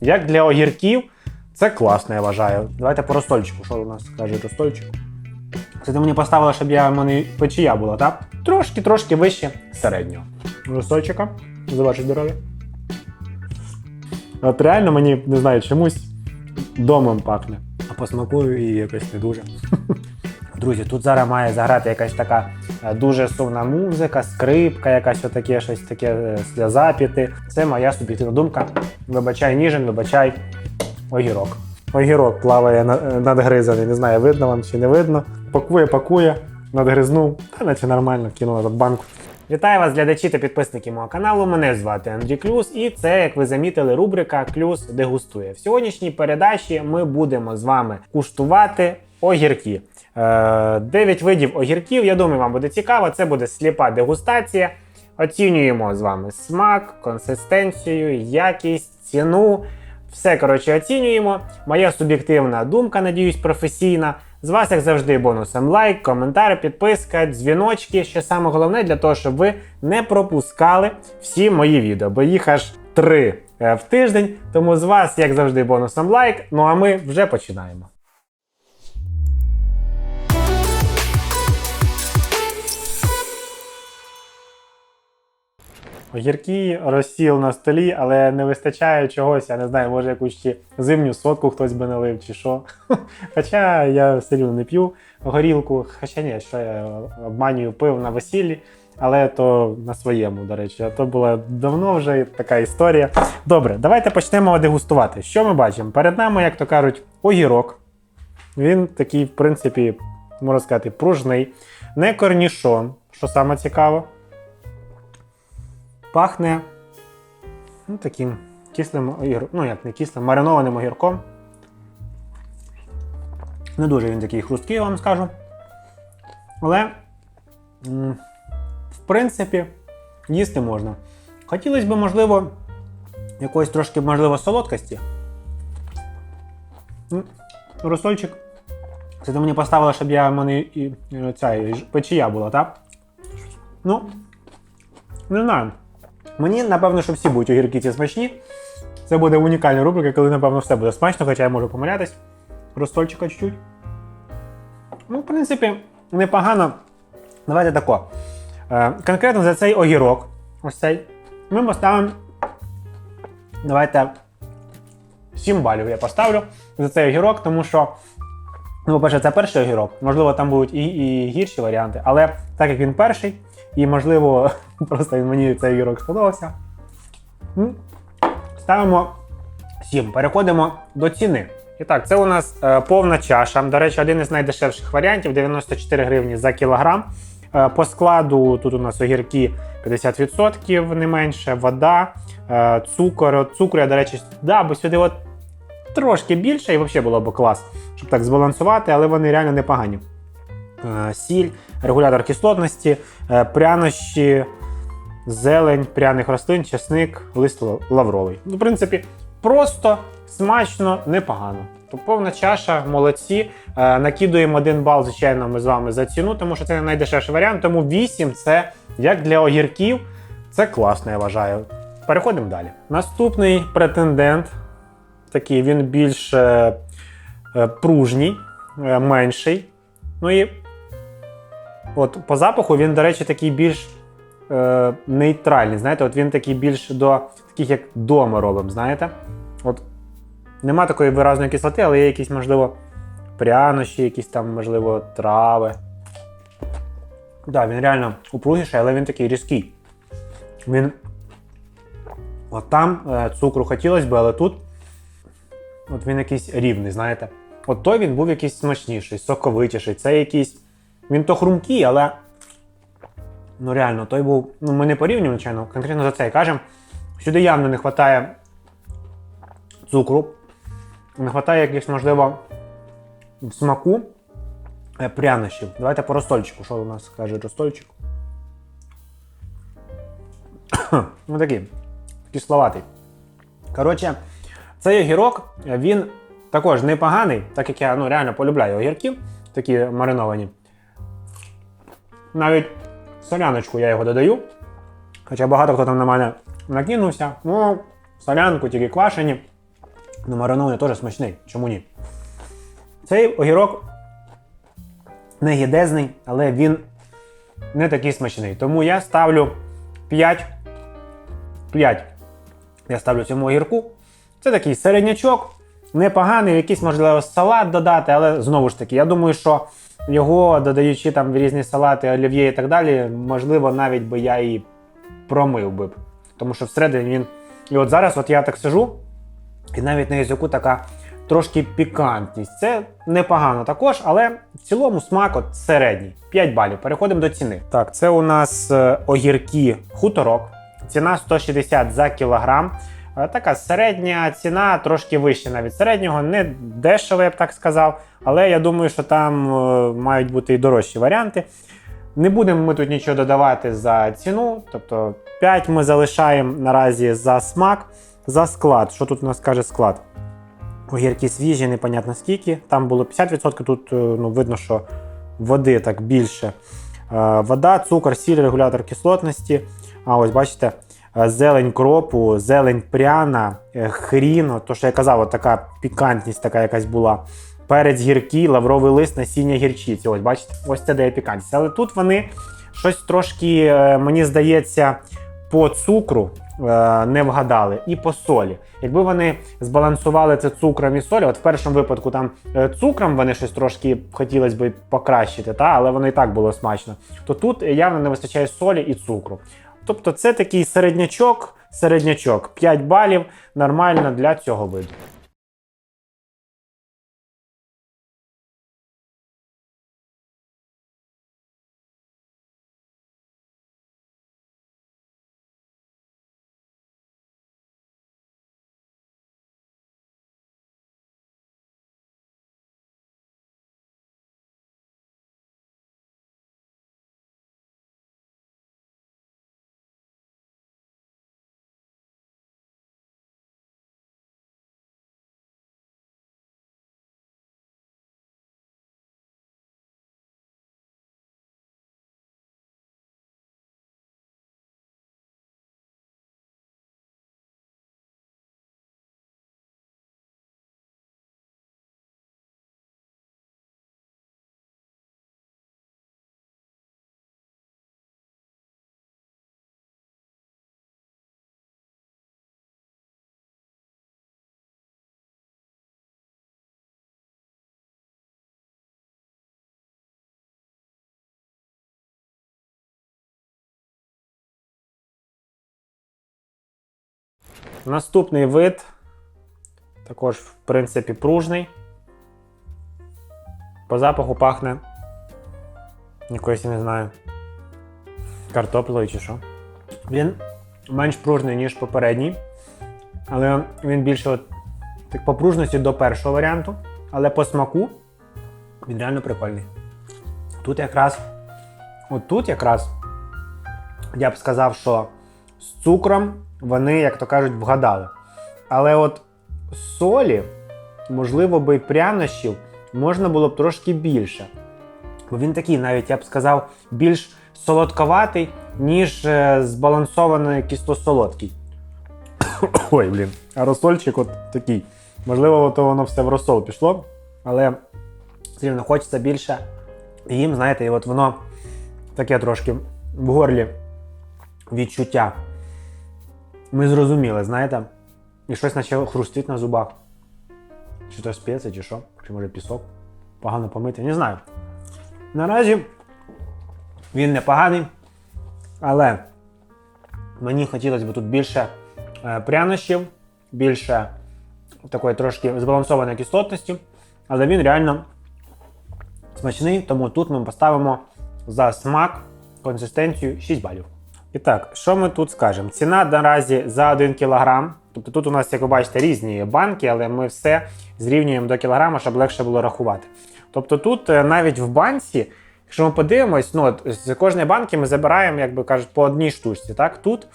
Як для огірків, це класно, я вважаю. Давайте по розстольчику. Що у нас каже розстольчик? Це ти мені поставила, щоб я в мене печія була, так? Трошки-трошки вище середнього. Розстольчика. За ваше здоров'я. От реально мені не знаю, чомусь домом пахне. А по смаку і якось не дуже. Друзі, тут зараз має заграти якась така дуже сумна музика, скрипка, якась отаке, щось таке е, сльоза піти. Це моя суб'єктивна думка. Вибачай ніжен, вибачай огірок. Огірок плаває е, надгризаний, не знаю, видно вам чи не видно. Пакує, пакує, надгризнув, та наче нормально, кинув на банку. Вітаю вас, глядачі та підписники мого каналу. Мене звати Андрій Клюс, і це, як ви замітили, рубрика Клюс дегустує. В сьогоднішній передачі ми будемо з вами куштувати огірки. Е, Дев'ять видів огірків. Я думаю, вам буде цікаво. Це буде сліпа дегустація. Оцінюємо з вами смак, консистенцію, якість, ціну. Все коротше оцінюємо. Моя суб'єктивна думка, надіюсь, професійна. З вас, як завжди, бонусом лайк, коментар, підписка, дзвіночки. Що саме головне для того, щоб ви не пропускали всі мої відео, бо їх аж три е, в тиждень. Тому з вас, як завжди, бонусом лайк. Ну а ми вже починаємо. Огірки розсіл на столі, але не вистачає чогось, я не знаю, може якусь ще зимню сотку хтось би налив чи що. Хоча я сильно не п'ю горілку, хоча ні, що я обманюю пив на весіллі, але то на своєму, до речі, а то була давно вже така історія. Добре, давайте почнемо дегустувати. Що ми бачимо? Перед нами, як то кажуть, огірок. Він такий, в принципі, можна сказати, пружний, не корнішон, що саме цікаво. Пахне ну, таким кислим ну як не кислим, маринованим огірком. Не дуже він такий хрусткий, я вам скажу. Але, в принципі, їсти можна. Хотілося б, можливо, якоїсь трошки, можливо, солодкості. М, Розсольчик. Це ти мені поставила, щоб я в мене і, і, ця, і печія була, так? Ну, не знаю. Мені, напевно, що всі будуть огірки ці смачні. Це буде унікальна рубрика, коли, напевно, все буде смачно, хоча я можу помилятись. Розсольчика чуть-чуть. Ну, в принципі, непогано. Давайте тако. Е, конкретно за цей огірок, ось цей, ми поставимо. Давайте 7 балів я поставлю за цей огірок, тому що, ну, по-перше, це перший огірок. Можливо, там будуть і, і гірші варіанти, але так як він перший, і можливо, просто він мені цей огірок сподобався. Ставимо 7. Переходимо до ціни. І так, це у нас е, повна чаша. До речі, один із найдешевших варіантів 94 гривні за кілограм. Е, по складу тут у нас огірки 50% не менше, вода, е, цукор. Цукру я, до речі, да, бо сюди от трошки більше і взагалі було б клас, щоб так збалансувати, але вони реально непогані. Е, сіль, регулятор кислотності, е, прянощі, зелень пряних рослин, чесник, лист лавровий. Ну, в принципі, просто смачно, непогано. То повна чаша, молодці. Е, накидуємо один бал, звичайно, ми з вами за ціну, тому що це не найдешевший варіант. Тому 8 це як для огірків. Це класно, я вважаю. Переходимо далі. Наступний претендент. Такий він більш пружній, менший. Ну і от по запаху він, до речі, такий більш е, нейтральний. Знаєте, от він такий більш до таких, як дома робимо, знаєте? От нема такої виразної кислоти, але є якісь, можливо, прянощі, якісь там, можливо, трави. Так, да, він реально упругіший, але він такий різкий. Він. От там е, цукру хотілося б, але тут от він якийсь рівний, знаєте. От той він був якийсь смачніший, соковитіший. Це якийсь. Він то хрумкий, але. Ну реально, той був. Ну, ми не порівнюємо, звичайно, конкретно за це кажемо. Сюди явно не вистачає цукру, не вистачає якихось, можливо, смаку е, прянощів. Давайте по розстольчику. Що у нас каже розстольчик? ну такий, кисловатий. Коротше, цей огірок, він також непоганий, так як я ну, реально полюбляю огірків, такі мариновані. Навіть соляночку я його додаю. Хоча багато хто там на мене накинувся. Ну, солянку тільки квашені. Ну, маринований теж смачний. Чому ні? Цей огірок не гідезний, але він не такий смачний. Тому я ставлю 5. 5. Я ставлю цьому огірку. Це такий середнячок, непоганий, якийсь, можливо, салат додати, але знову ж таки, я думаю, що його, додаючи там в різні салати, олів'є і так далі, можливо, навіть би я і промив би. Тому що всередині він. І от зараз от я так сижу, і навіть на язику така трошки пікантність. Це непогано також, але в цілому смак от середній. 5 балів. Переходимо до ціни. Так, це у нас е, огірки хуторок. Ціна 160 за кілограм. Е, Така середня ціна, трошки вища навіть середнього, не дешево, я б так сказав. Але я думаю, що там е, мають бути і дорожчі варіанти. Не будемо ми тут нічого додавати за ціну, тобто 5 ми залишаємо наразі за смак, за склад. Що тут у нас каже склад? Огірки свіжі, непонятно скільки. Там було 50%, тут е, ну, видно, що води так більше. Вода, цукор, сіль, регулятор кислотності. А ось бачите, зелень кропу, зелень пряна, е, хрін, то що я казав, така пікантність така якась була. Перець гіркий, лавровий лист, насіння гірчиці. Ось бачите, ось це дає пікантність. Але тут вони щось трошки, е, мені здається, по цукру е, не вгадали і по солі. Якби вони збалансували це цукром і солі, от в першому випадку там е, цукром вони щось трошки хотілося б покращити, та, але воно і так було смачно. То тут явно не вистачає солі і цукру. Тобто це такий середнячок, середнячок, 5 балів нормально для цього виду. Наступний вид також, в принципі, пружний. По запаху пахне якоюсь, я не знаю, картоплею чи що. Він менш пружний, ніж попередній, але він більше от, так, по пружності до першого варіанту, але по смаку він реально прикольний. Тут якраз, от тут якраз я б сказав, що з цукром вони, як то кажуть, вгадали. Але от солі, можливо, би прянощів можна було б трошки більше. Бо він такий, навіть я б сказав, більш солодковатий, ніж е, збалансований кисло-солодкий. Ой, блін. А розсольчик от такий. Можливо, то воно все в розсол пішло, але все рівно хочеться більше. Їм, знаєте, і от воно таке трошки в горлі відчуття. Ми зрозуміли, знаєте? І щось наче хрустить на зубах. Чи то спеція, чи що? Чи може пісок? Погано помити, не знаю. Наразі він непоганий, але мені хотілося б тут більше е, прянощів, більше такої трошки збалансованої кислотності, але він реально смачний, тому тут ми поставимо за смак, консистенцію 6 балів. І так, що ми тут скажемо? Ціна наразі за 1 кг. Тобто тут у нас, як ви бачите, різні банки, але ми все зрівнюємо до кілограма, щоб легше було рахувати. Тобто тут е, навіть в банці, якщо ми подивимось, ну, з кожної банки ми забираємо, як би кажуть, по одній штучці. Так? Тут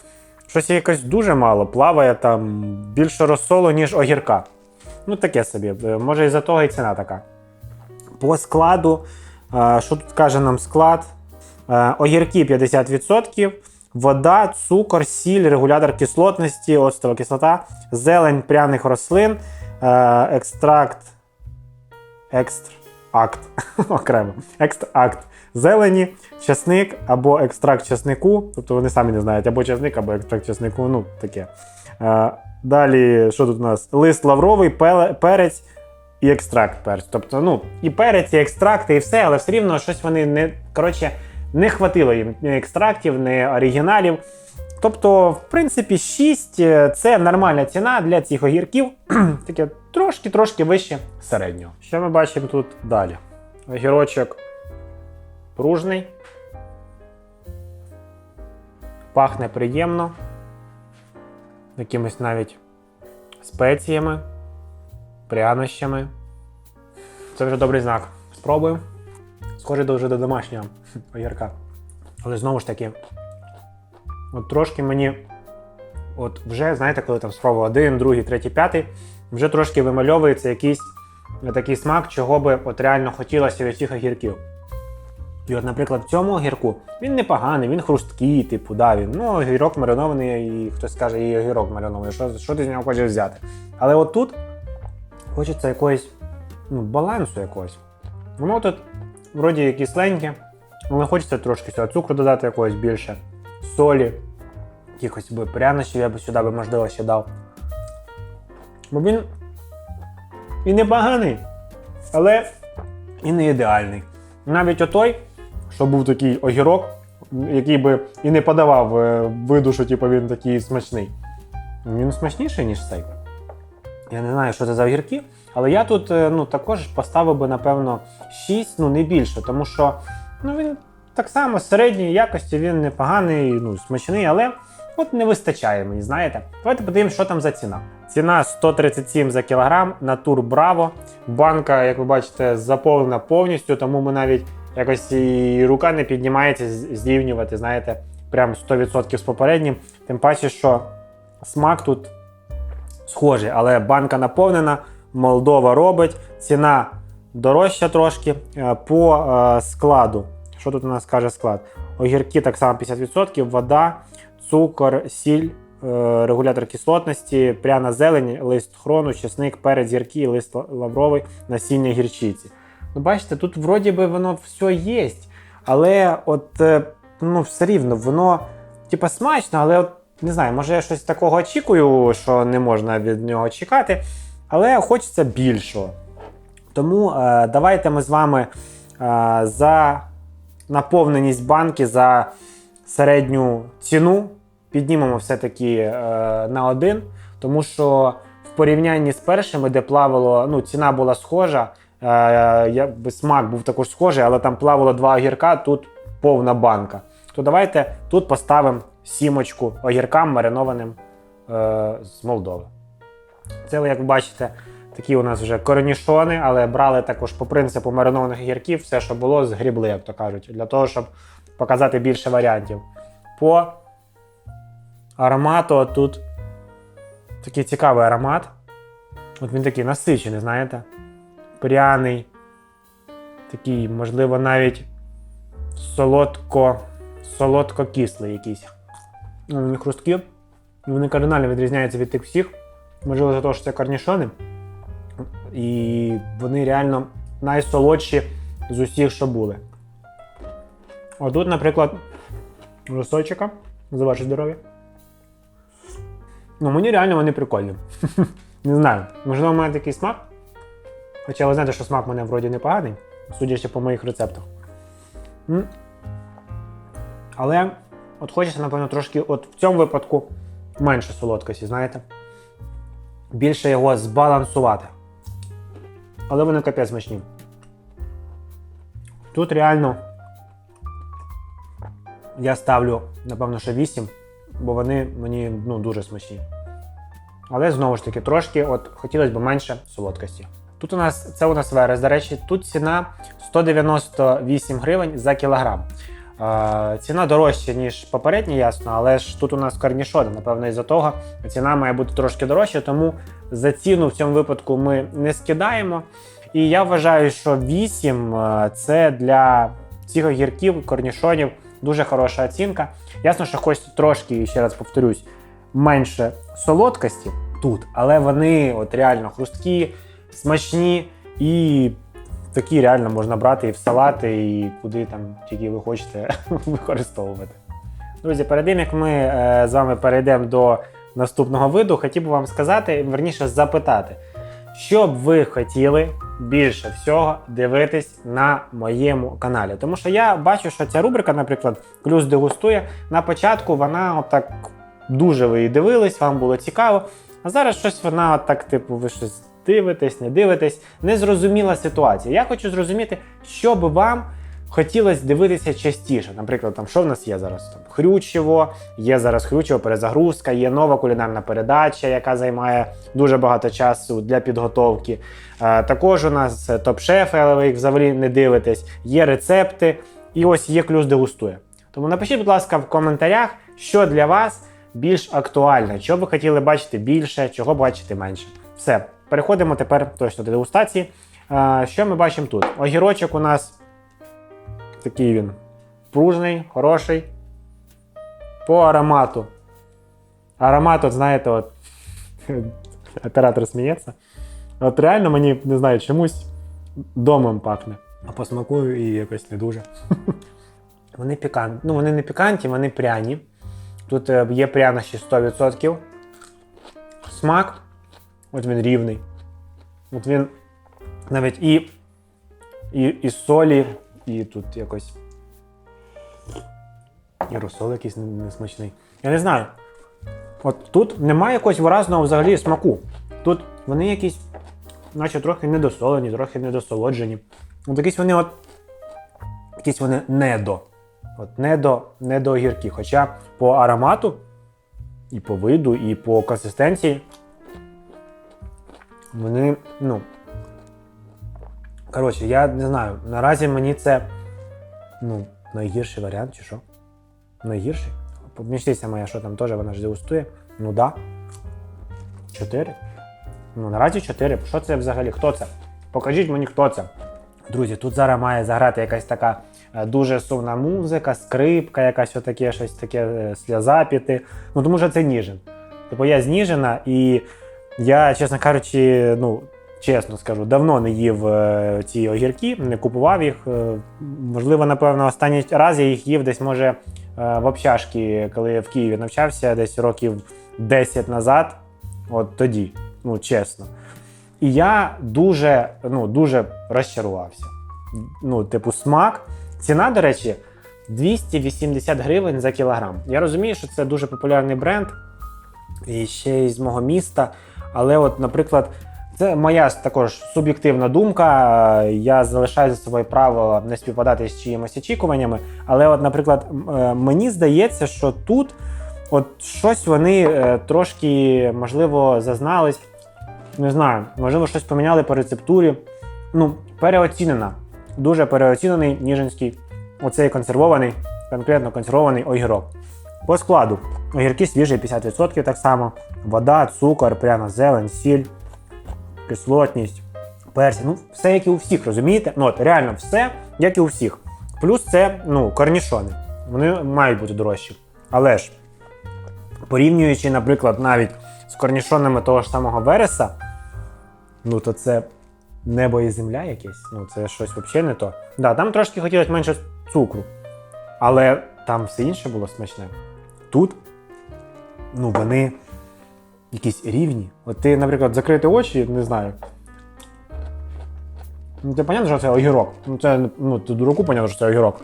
щось якось дуже мало, плаває там більше розсолу, ніж огірка. Ну, таке собі. Е, Може, із-за того і ціна така. По складу, е, що тут каже нам склад? Огірки 50%, вода, цукор, сіль, регулятор кислотності, оцтова кислота, зелень пряних рослин, е, екстракт. Екстракт. Окремо. Екстракт зелені, часник або екстракт часнику. Тобто вони самі не знають, або часник, або екстракт часнику. Ну, таке. Е, далі, що тут у нас? Лист лавровий, перець і екстракт перцю. Тобто, ну, і перець, і екстракти, і все, але все рівно щось вони не. Коротше, не хватило їм ні екстрактів, ні оригіналів. Тобто, в принципі, 6 це нормальна ціна для цих огірків. Таке трошки-трошки вище середнього. Що ми бачимо тут далі? Огірочок пружний. Пахне приємно. Якимись навіть спеціями, прянощами. Це вже добрий знак. Спробую. Схоже до вже до домашнього огірка. Але знову ж таки, от трошки мені, от вже, знаєте, коли там спробував один, другий, третій, п'ятий, вже трошки вимальовується якийсь такий смак, чого би от реально хотілося від цих огірків. І от, наприклад, в цьому огірку він непоганий, він хрусткий, типу, да, він, ну, огірок маринований, і хтось скаже, і огірок маринований, що, що ти з нього хочеш взяти. Але от тут хочеться якогось ну, балансу якогось. Воно тут вроді і кисленьке, але хочеться трошки сюди цукру додати якогось більше, солі, якихось би прянощів я б сюди би, можливо, ще дав. Бо він і непоганий, але і не ідеальний. Навіть отой, що був такий огірок, який би і не подавав е, виду, що типу, він такий смачний. Він смачніший, ніж цей. Я не знаю, що це за огірки, але я тут е, ну, також поставив би, напевно, 6, ну не більше, тому що ну, він так само середньої якості, він непоганий, ну, смачний, але от не вистачає мені, знаєте. Давайте подивимося, що там за ціна. Ціна 137 за кілограм, натур Браво. Банка, як ви бачите, заповнена повністю, тому ми навіть якось і рука не піднімається зрівнювати, знаєте, прям 100% з попереднім. Тим паче, що смак тут схожий, але банка наповнена, Молдова робить, ціна дорожча трошки. Е, По е, складу. Що тут у нас каже склад? Огірки так само 50%, вода, цукор, сіль, е, регулятор кислотності, пряна зелень, лист хрону, чесник, перець, гірки, лист лавровий, насіння гірчиці. Ну, бачите, тут вроді би воно все є, але от ну, все рівно воно типа смачно, але от не знаю, може я щось такого очікую, що не можна від нього чекати, але хочеться більшого. Тому е, давайте ми з вами е, за наповненість банки, за середню ціну піднімемо все-таки е, на один, тому що в порівнянні з першими, де плавало, ну, ціна була схожа, е, смак був також схожий, але там плавало два огірка, тут повна банка. То давайте тут поставимо сімочку огіркам маринованим е, з Молдови. Це, як ви бачите, такі у нас вже корнішони, але брали також по принципу маринованих огірків, все, що було, згрібли, як то кажуть, для того, щоб показати більше варіантів. По аромату тут такий цікавий аромат. От він такий насичений, знаєте? Пряний, такий, можливо, навіть солодко, солодко-кислий якийсь. Ну, Вони хрусткі. І вони кардинально відрізняються від тих всіх. Можливо, за те, що це корнішони. І вони реально найсолодші з усіх, що були. Отут, наприклад, росочка за ваше здоров'я. Ну, мені реально вони прикольні. Не знаю, можливо, в мене такий смак. Хоча ви знаєте, що смак в мене вроді непоганий, судячи по моїх рецептах. Але от хочеться, напевно, трошки от в цьому випадку менше солодкості, знаєте? Більше його збалансувати. Але вони капець смачні. Тут реально я ставлю, напевно, що 8, бо вони мені ну, дуже смачні. Але знову ж таки, трошки от хотілося б менше солодкості. Тут у нас це у нас верес. До речі, тут ціна 198 гривень за кілограм. Ціна дорожча, ніж попередня, ясно, але ж тут у нас корнішони, напевно, із-за того ціна має бути трошки дорожча, тому за ціну в цьому випадку ми не скидаємо. І я вважаю, що 8 е, це для цих огірків, корнішонів дуже хороша оцінка. Ясно, що хочеться трошки, ще раз повторюсь, менше солодкості, тут. Але вони от реально хрусткі, смачні і такі реально можна брати і в салати, і куди там тільки ви хочете використовувати. Друзі, перед тим як ми е, з вами перейдемо до наступного виду, хотів би вам сказати, верніше запитати, що б ви хотіли більше всього дивитись на моєму каналі. Тому що я бачу, що ця рубрика, наприклад, Клюс дегустує, на початку вона отак дуже ви її дивились, вам було цікаво. А зараз щось вона отак, типу, ви щось дивитесь, не дивитесь. Незрозуміла ситуація. Я хочу зрозуміти, що би вам хотілося дивитися частіше. Наприклад, там що в нас є зараз? Там Хрючево, є зараз Хрючево перезагрузка, є нова кулінарна передача, яка займає дуже багато часу для підготовки. Е, також у нас топ-шефи, але ви їх взагалі не дивитесь. Є рецепти, і ось є клюс дегустує. Тому напишіть, будь ласка, в коментарях, що для вас більш актуальне, що ви хотіли бачити більше, чого бачити менше. Все, переходимо тепер точно до дегустації. Що ми бачимо тут? Огірочок у нас такий він пружний, хороший. По аромату. Аромат, от знаєте, от оператор сміється. От реально мені не знаю, чомусь домом пахне. А по смаку і якось не дуже. Вони пікантні. Ну, вони не пікантні, вони пряні. Тут е, є пряності 100%. Смак. От він рівний. От він навіть і, і, і солі, і тут якось. І розсол якийсь несмачний. Я не знаю. От тут немає якогось виразного взагалі смаку. Тут вони якісь, наче трохи недосолені, трохи недосолоджені. От якісь вони от. Якісь вони недо. От недо, недо огірки. Хоча по аромату, і по виду, і по консистенції. Вони, ну. Коротше, я не знаю. Наразі мені це ну, найгірший варіант, чи що? Найгірший? Помічниця моя, що там теж вона ж дегустує. Ну да. Чотири. Ну, наразі чотири. Що це взагалі? Хто це? Покажіть мені, хто це. Друзі, тут зараз має заграти якась така е, дуже сумна музика, скрипка, якась отаке, щось таке е, сльоза піти. Ну тому що це Ніжин. Типу я з Ніжина, і я, чесно кажучи, ну, чесно скажу, давно не їв е, ці огірки, не купував їх. Е, можливо, напевно, останній раз я їх їв десь, може, е, в общашки, коли я в Києві навчався, десь років 10 назад. От тоді, ну чесно. І я дуже, ну, дуже розчарувався. Ну, типу, смак. Ціна, до речі, 280 гривень за кілограм. Я розумію, що це дуже популярний бренд, і ще й з мого міста. Але, от, наприклад, це моя також суб'єктивна думка. Я залишаю за собою право не співпадати з чиїмось очікуваннями. Але, от, наприклад, е, мені здається, що тут от щось вони е, трошки, можливо, зазнались. Не знаю, можливо, щось поміняли по рецептурі. Ну, переоцінена. Дуже переоцінений ніжинський, оцей консервований, конкретно консервований огірок. По складу. Огірки свіжі 50% так само. Вода, цукор, пряна зелень, сіль, кислотність, персі. Ну, все як і у всіх, розумієте? Ну, от реально все, як і у всіх. Плюс це ну, корнішони. Вони мають бути дорожчі. Але ж, порівнюючи, наприклад, навіть з корнішонами того ж самого Вереса, ну то це небо і земля якесь. Ну, це щось взагалі не то. Да, там трошки хотілося менше цукру. Але там все інше було смачне. Тут, ну, вони якісь рівні. От ти, наприклад, закрити очі, не знаю. Ну, ти понятно, що це огірок. Ну, це, ну, ти дураку понятно, що це огірок.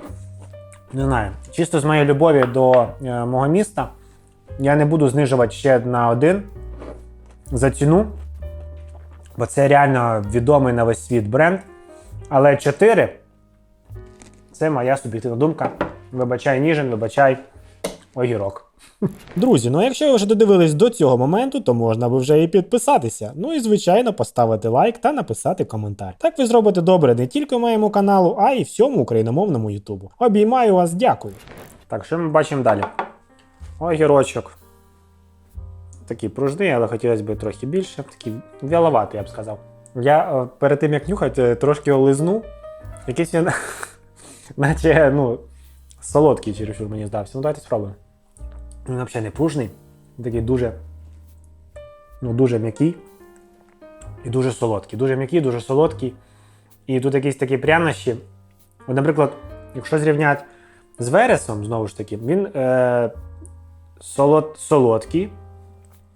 Не знаю. Чисто з моєї любові до е, мого міста я не буду знижувати ще на один за ціну, бо це реально відомий на весь світ бренд. Але 4 це моя суб'єктивна думка. Вибачай ніжин, вибачай огірок. Друзі, ну а якщо ви вже додивились до цього моменту, то можна би вже і підписатися. Ну і звичайно поставити лайк та написати коментар. Так ви зробите добре не тільки моєму каналу, а й всьому україномовному Ютубу. Обіймаю вас, дякую. Так, що ми бачимо далі? Огірочок. Такий пружний, але хотілося б трохи більше. Такий вяловатий, я б сказав. Я е, перед тим як нюхати, трошки його лизнув. Якийсь він, наче, ну, солодкий чересчур мені здався. Ну, давайте спробуємо. Він взагалі не пружний. Він такий дуже ну, дуже м'який і дуже солодкий. Дуже м'який, дуже солодкий. І тут якісь такі прянощі. От, наприклад, якщо зрівняти з вересом, знову ж таки, він е, солод, солодкий,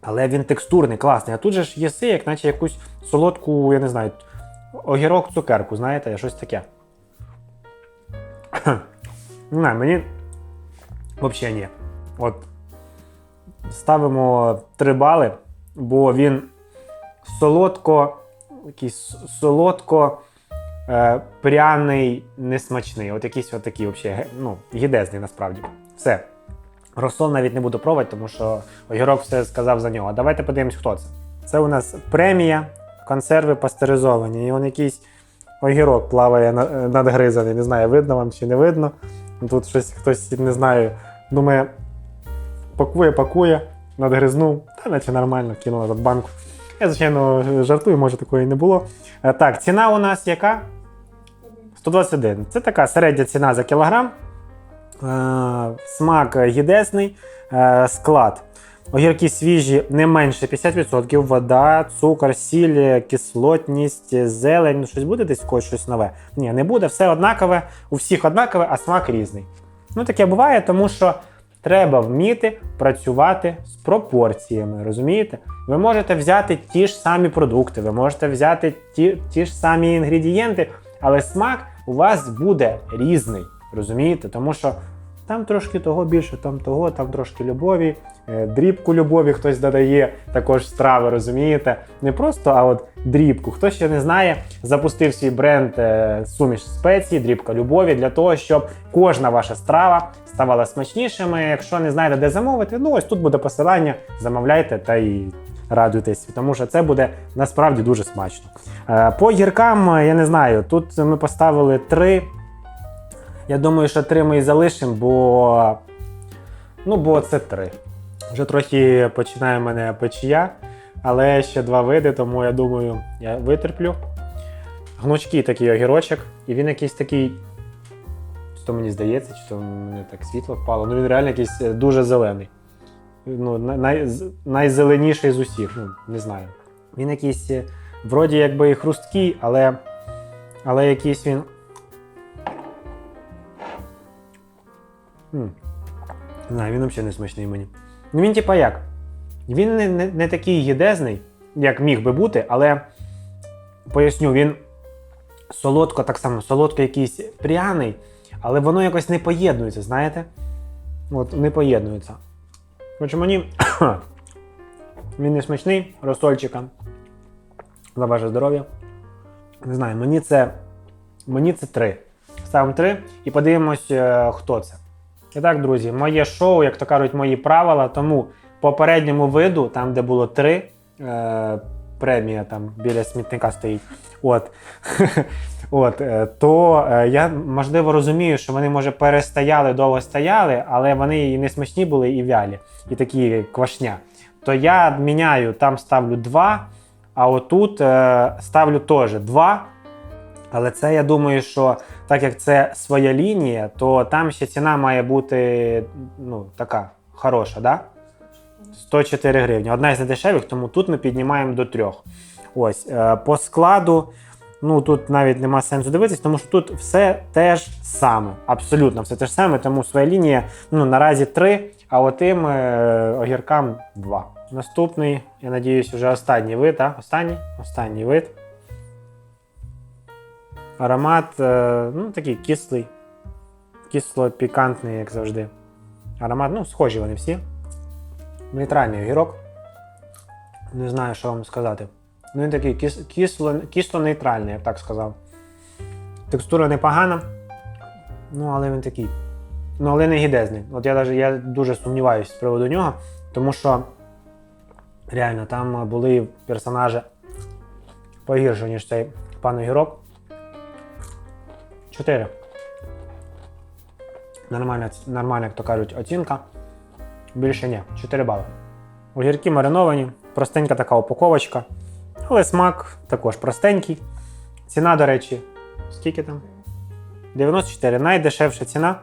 але він текстурний, класний. А тут же ж єси, як наче якусь солодку, я не знаю, огірок цукерку, знаєте, щось таке. Не мені взагалі ні. От ставимо 3 бали, бо він солодко, якийсь солодко е, пряний, несмачний. От якийсь от такий взагалі, ну, гідезний насправді. Все. Розсол навіть не буду пробувати, тому що огірок все сказав за нього. Давайте подивимось, хто це. Це у нас премія, консерви пастеризовані. І он якийсь огірок плаває е, надгризаний. Не знаю, видно вам чи не видно. Тут щось хтось не знаю, думає, пакує, пакує, надгризнув, та наче нормально, кинув назад банку. Я, звичайно, жартую, може такої не було. Е, Так, ціна у нас яка? 121. Це така середня ціна за кілограм. Е, Смак гідесний, Е, склад. Огірки свіжі не менше 50%, вода, цукор, сіль, кислотність, зелень. Ну, щось буде десь щось нове? Ні, не буде, все однакове, у всіх однакове, а смак різний. Ну, таке буває, тому що треба вміти працювати з пропорціями, розумієте? Ви можете взяти ті ж самі продукти, ви можете взяти ті, ті ж самі інгредієнти, але смак у вас буде різний, розумієте? Тому що там трошки того більше, там того, там трошки любові, е, дрібку любові хтось додає також страви, розумієте? Не просто, а от дрібку. Хто ще не знає, запустив свій бренд е, суміш спецій, дрібка любові для того, щоб кожна ваша страва ставала смачнішими. Якщо не знаєте, де замовити, ну ось тут буде посилання, замовляйте та і радуйтесь, тому що це буде насправді дуже смачно. Е, По гіркам, я не знаю, тут ми поставили три. Я думаю, що три ми і залишимо, бо. Ну, бо це три. Вже трохи починає мене печія, але ще два види, тому я думаю, я витерплю. Гнучкий такий огірочок, і він якийсь такий. То мені здається, чи то мені так світло впало. Ну він реально якийсь е, дуже зелений. Ну, най, найзеленіший з усіх, ну, не знаю. Він якийсь, е, вроді якби і хрусткий, але, але якийсь він. Не знаю, він взагалі не смачний мені. Ну він типа як? Він не, не, не такий їдезний, як міг би бути, але поясню, він солодко, так само, солодко якийсь пряний, але воно якось не поєднується, знаєте? От, не поєднується. Хоча мені він не смачний, розсольчика. За ваше здоров'я. Не знаю, мені це. Мені це три. Ставимо три і подивимось, е, хто це. І так, друзі, моє шоу, як то кажуть, мої правила. Тому попередньому виду, там, де було три, е, премія там біля смітника стоїть. От. От, е, то е, я можливо розумію, що вони, може, перестояли, довго стояли, але вони і не смачні були, і вялі, і такі квашня. То я міняю, там ставлю 2, а отут е, ставлю теж 2. Але це я думаю, що так як це своя лінія, то там ще ціна має бути ну, така хороша, да? 104 гривні. Одна із найдешевих, тому тут ми піднімаємо до трьох. Ось, е, по складу, ну тут навіть нема сенсу дивитись, тому що тут все те ж саме. Абсолютно все те ж саме, тому своя лінія ну, наразі 3, а отим е, огіркам 2. Наступний, я надіюсь, вже останній вид, а? Останній? Останній вид. Аромат е, ну, такий кислий, кисло-пікантний, як завжди. Аромат, ну, схожі вони всі. Нейтральний огірок. Не знаю, що вам сказати. Ну, він такий кис, кисло, кисло-нейтральний, я б так сказав. Текстура непогана. Ну, але він такий. Ну, але не гідезний. От я, даже, я дуже сумніваюся з приводу нього, тому що реально там були персонажі погірше, ніж цей пан огірок. 4. Нормальна, нормальна, як то кажуть, оцінка. Більше ні, 4 бали. Огірки мариновані, простенька така упаковочка. Але смак також простенький. Ціна, до речі, скільки там? 94. Найдешевша ціна.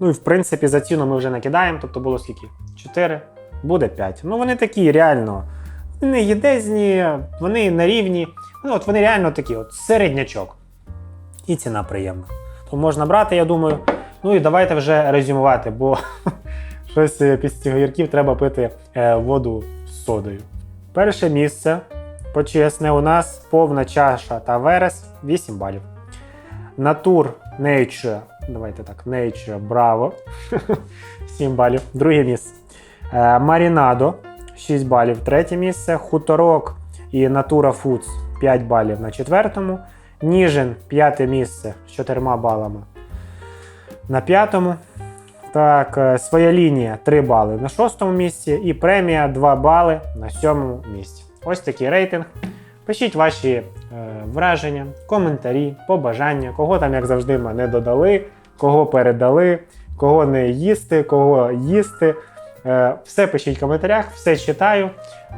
Ну і в принципі за ціну ми вже накидаємо, тобто було скільки? 4. буде 5. Ну вони такі реально. Вони не їдезні, вони на рівні. Ну, от вони реально такі, от середнячок. І ціна приємна. То можна брати, я думаю. Ну і давайте вже резюмувати, бо щось е, після цих огірків треба пити е, воду з содою. Перше місце почесне у нас повна чаша та верес 8 балів. Натур Nature, давайте так, Nature Bravo 7 балів. Друге місце. Е, Марінадо 6 балів. Третє місце. Хуторок і Natura Foods 5 балів на четвертому. Ніжин п'яте місце з 4 балами на п'ятому. Так, е, своя лінія 3 бали на шостому місці і премія 2 бали на сьомому місці. Ось такий рейтинг. Пишіть ваші е, враження, коментарі, побажання, кого там, як завжди, мене додали, кого передали, кого не їсти, кого їсти. Е, все пишіть в коментарях, все читаю.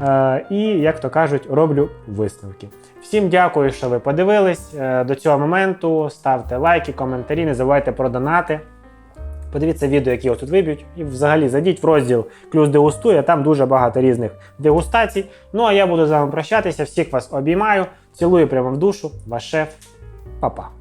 Е, і, як то кажуть, роблю висновки. Всім дякую, що ви подивились е, до цього моменту. Ставте лайки, коментарі, не забувайте про донати. Подивіться відео, які ось тут виб'ють, і взагалі зайдіть в розділ Клюс дегустує, там дуже багато різних дегустацій. Ну а я буду з вами прощатися. Всіх вас обіймаю, цілую прямо в душу, ваш шеф. Па-па.